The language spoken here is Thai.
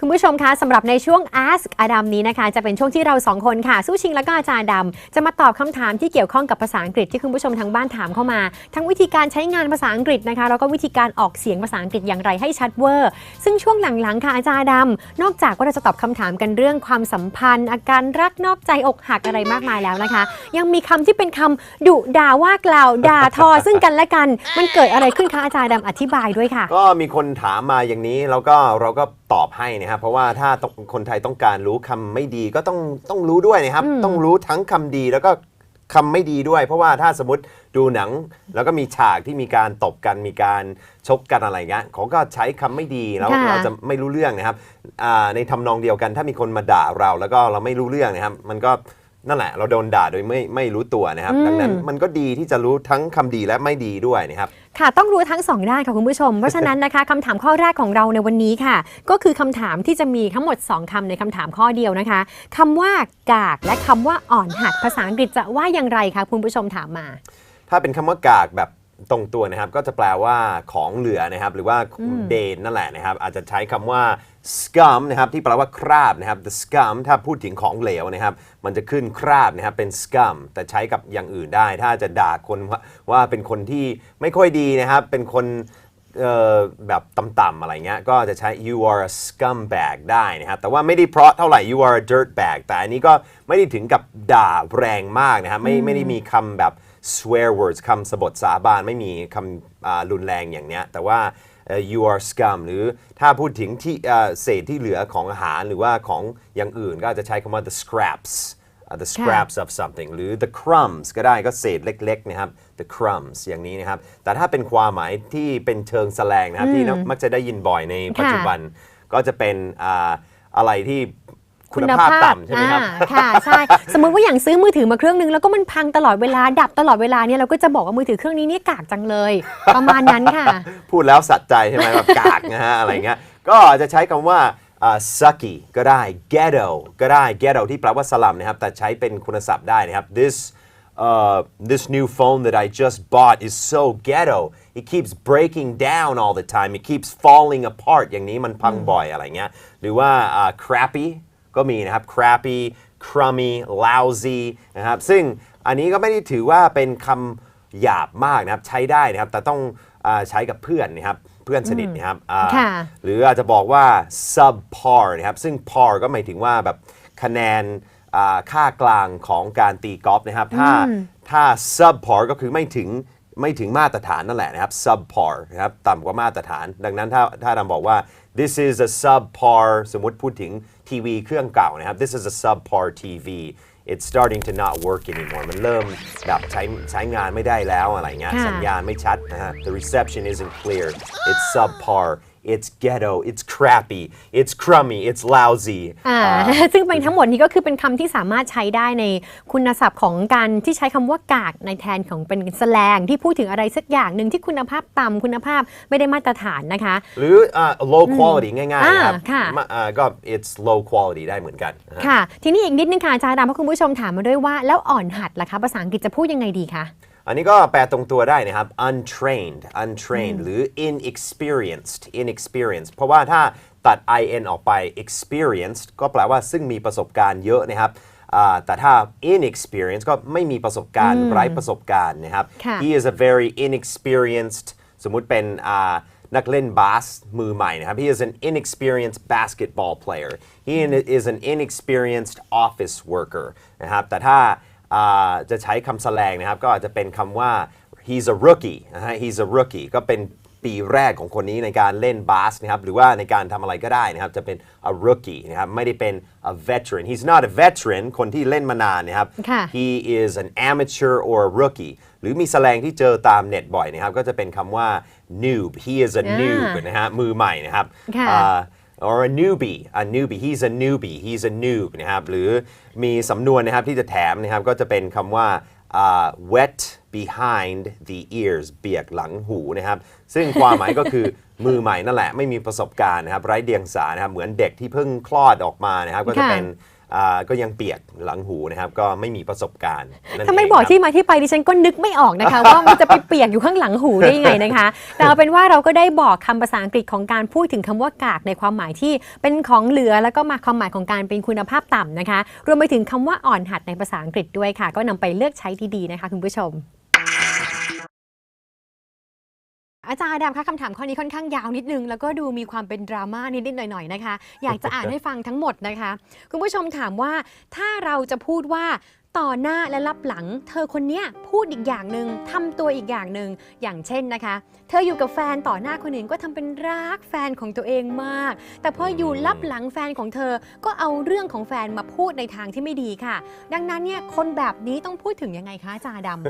คุณผู้ชมคะสำหรับในช่วง Ask อดัมนี้นะคะ จะเป็นช่วงที่เราสองคนค่ะสู้ชิงแล้วก็อาจารย์ดำจะมาตอบคำถามที่เกี่ยวข้องกับภาษาอังกฤษที่คุณผู้ชมทางบ้านถามเข้ามา ทั้งวิธีการใช้งานภาษาอังกฤษนะคะแล้วก็วิธีการออกเสียงภาษาอังกฤษอย่างไรให้ชัดเวอร์ ซึ่งช่วงหลังๆค่ะอาจารย์ดำนอกจากว่าเราจะตอบคำถามกันเรื่องความสัมพันธ์ อาการรักนอกใจอกหักอะไรมากมายแล้วนะคะ ยังมีคำที่เป็นคำดุด่าว่ากล่าวด่าทอ ซึ่งกันและกันมันเกิดอะไรขึ้นคะอาจารย์ดำอธิบายด้วยค่ะ ก็มีคนถามมาอย่างนี้แล้วก็เราก็ตอบให้นะครับเพราะว่าถ้าต้องคนไทยต้องการรู้คำไม่ดีก็ต้องต้องรู้ด้วยนะครับอืมต้องรู้ทั้งคำดีแล้วก็คำไม่ดีด้วย เพราะว่าถ้าสมมติดูหนัง แล้วก็มีฉากที่มีการตบกันมีการชกกันอะไรเงี้ยเขาก็ใช้คำไม่ดีแล้วค่ะ เราจะไม่รู้เรื่องนะครับอ่าในทำนองเดียวกัน ถ้ามีคนมาด่าเราแล้วก็เราไม่รู้เรื่องนะครับ มันก็ นั่นแหละเราโดนด่าโดยไม่ไม่รู้ตัวนะครับ ดังนั้นมันก็ดีที่จะรู้ทั้งคำดีและไม่ดีด้วยนะครับค่ะต้องรู้ทั้งสองด้านค่ะคุณผู้ชม เพราะฉะนั้นนะคะคำถามข้อแรกของเราในวันนี้ค่ะ ก็คือคำถามที่จะมีทั้งหมด 2คำในคำถามข้อเดียวนะคะคำว่ากากและคำว่าอ่อนหัดภาษาอังกฤษจะว่าอย่างไรคะคุณผู้ชมถามมา ถ้าเป็นคำว่ากากแบบ ตรงตัวนะครับก็จะแปลว่าของเหลือนะครับหรือว่าเดนนั่นแหละนะครับอาจจะใช้คำว่า scum นะครับที่แปลว่าคราบนะครับ the scum ถ้าพูดถึงของเหลวนะครับ มันจะขึ้นคราบนะครับเป็น scum แต่ใช้กับอย่างอื่นได้ ถ้าจะด่าคนว่าว่าเป็นคนที่ไม่ค่อยดีนะครับ เป็นคนเอ่อ แบบต่ำๆอะไรเงี้ยก็จะใช้ you are a scumbag ได้นะครับแต่ว่าไม่ได้เพราะเท่าไหร่ you are a dirtbag แต่อันนี้ก็ไม่ได้ถึงกับด่าแรงมากนะครับไม่ไม่ได้มีคำแบบ swear words คำสบทสาบานไม่มีคำรุนแรงอย่างเนี้ยแต่ว่า you are scum หรือถ้าพูดถึงที่เศษที่เหลือของอาหารหรือว่าของอย่างอื่นก็จะใช้คำว่า the scraps uh, the scraps of something หรือ the crumbs ก็ได้ก็เศษเล็กๆนะครับ the crumbs อย่างนี้นะครับ แต่ถ้าเป็นความหมายที่เป็นเชิงแสลงนะครับที่มักจะได้ยินบ่อยในปัจจุบัน ก็จะเป็นอ่าอะไรที่คุณภาพต่ำใช่ไหมครับอ่าค่ะ ใช่ สมมติว่าอย่างซื้อมือถือมาเครื่องนึง แล้วก็มันพังตลอดเวลาดับตลอดเวลาเนี่ยเราก็จะบอกว่ามือถือเครื่องนี้เนี่ยกากจังเลย ประมาณนั้นค่ะ พูดแล้วสัใจใช่ไหมแบบกากนะฮะอะไรเงี้ยก็จะใช้คำว่าอ่า sucky ก็ได้ ghetto ก็ได้ ghetto ที่แปลว่าสลัมนะครับ แต่ใช้เป็นคุณศัพท์ได้นะครับ this uh, this new phone that I just bought is so ghetto it keeps breaking down all the time it keeps falling apart อย่างนี้มันพังบ่อยอะไรเงี้ยหรือว่าอ่า crappy ก็มีนะครับ crappy crummy lousy นะครับซึ่งอันนี้ก็ไม่ได้ถือว่าเป็นคำ หยาบมากนะครับใช้ได้นะครับ แต่ต้องอาใช้กับเพื่อนนะครับเพื่อนสนิทนะครับอ่าค่ะหรืออาจจะบอกว่า subpar นะครับซึ่ง par ก็หมายถึงว่าแบบคะแนนอ่าค่ากลางของการตีกอล์ฟนะครับ ถ้าถ้า subpar ก็คือไม่ถึงไม่ถึงมาตรฐานนั่นแหละนะครับ subpar นะครับต่ำกว่ามาตรฐาน ดังนั้นถ้าถ้าเราบอกว่า this is a subpar สมมติพูดถึงทีวีเครื่องเก่านะครับ this is a subpar TV it's starting to not work anymore มันเริ่มแบบใช้ใช้งานไม่ได้แล้วอะไรเงี้ย ค่ะ สัญญาณไม่ชัดนะฮะ the reception isn't clear it's subpar It's ghetto it's crappy it's crummy it's lousy อ่าซึ่งเป็นทั้งหมดนี้ก็คือเป็นคำที่สามารถใช้ได้ในคุณศัพท์ของการที่ใช้คำว่ากากในแทนของเป็นแสลงที่พูดถึงอะไรสักอย่างหนึ่งที่คุณภาพต่ำคุณภาพไม่ได้มาตรฐานนะคะ หรืออ่า low quality ง่ายๆนะครับอ่าค่ะมาอ่าก็ it's low quality ได้เหมือนกันนะฮะค่ะ ทีนี้อีกนิดนึงค่ะอาจารย์ดำเพราะคุณผู้ชมถามมาด้วยว่า แล้วอ่อนหัดล่ะคะภาษาอังกฤษจะพูดยังไงดีคะ อันนี้ก็แปลตรงตัวได้นะครับ untrained untrained หรือ inexperienced inexperienced เพราะว่าถ้าตัด in ออกไป experienced ก็แปลว่าซึ่งมีประสบการณ์เยอะนะครับอ่าแต่ถ้า inexperienced ก็ไม่มีประสบการณ์ไร้ประสบการณ์นะครับค่ะ he is a very inexperienced สมมุติเป็นอ่านักเล่นบาสมือใหม่นะครับ he is an inexperienced basketball player he is an inexperienced office worker นะครับแต่ถ้าอ่า จะใช้คำแสลงนะครับ ก็อาจจะเป็นคำว่า he's a rookie นะฮะ he's a rookie ก็เป็นปีแรกของคนนี้ในการเล่นบาสนะครับ หรือว่าในการทำอะไรก็ได้นะครับ จะเป็น a rookie นะครับ ไม่ได้เป็น a veteran he's not a veteran คนที่เล่นมานานนะครับค่ะ he is an amateur or a rookie หรือมีแสลงที่เจอตามเน็ตบ่อยนะครับ ก็จะเป็นคำว่า noob he is a อ่า noob นะฮะ มือใหม่นะครับค่ะอ่า or a newbie a newbie he's a newbie he's a noob นะครับหรือมีสำนวนนะครับที่จะแถมนะครับก็จะเป็นคำว่า uh, wet behind the ears เปียกหลังหูนะครับ ซึ่งความหมายก็คือ มือใหม่นั่นแหละ ไม่มีประสบการณ์นะครับ ไร้เดียงสานะครับ เหมือนเด็กที่เพิ่งคลอดออกมานะครับ ก็จะเป็นอ่า ก็ยังเปียกหลังหูนะครับ ก็ไม่มีประสบการณ์นั่นถ้าไม่เงบอกครับที่มาที่ไปดิฉันก็นึกไม่ออกนะคะ ว่ามันจะไปเปียกอยู่ข้างหลังหูได้ยังไงนะคะ แต่เอาเป็นว่าเราก็ได้บอกคำภาษาอังกฤษของการพูดถึงคำว่ากากในความหมายที่เป็นของเหลือแล้วก็มาความหมายของการเป็นคุณภาพต่ำนะคะ รวมไปถึงคำว่าอ่อนหัดในภาษาอังกฤษด้วยค่ะ ก็นำไปเลือกใช้ดีๆนะคะ คุณผู้ชม อาจารย์ดำคะคำถามข้อนี้ค่อนข้างยาวนิดนึง แล้วก็ดูมีความเป็นดราม่านิดๆหน่อยๆนะคะ อยากจะอ่านให้ฟังทั้งหมดนะคะ คุณผู้ชมถามว่าถ้าเราจะพูดว่าต่อหน้าและรับหลัง เธอคนนี้พูดอีกอย่างหนึ่งทำตัวอีกอย่างหนึ่งอย่างเช่นนะคะ เธออยู่กับแฟนต่อหน้าคนอื่นก็ทำเป็นรักแฟนของตัวเองมาก แต่พออยู่รับหลังแฟนของเธอก็เอาเรื่องของแฟนมาพูดในทางที่ไม่ดีค่ะ ดังนั้นเนี่ยคนแบบนี้ต้องพูดถึงยังไงคะอาจารย์ดำ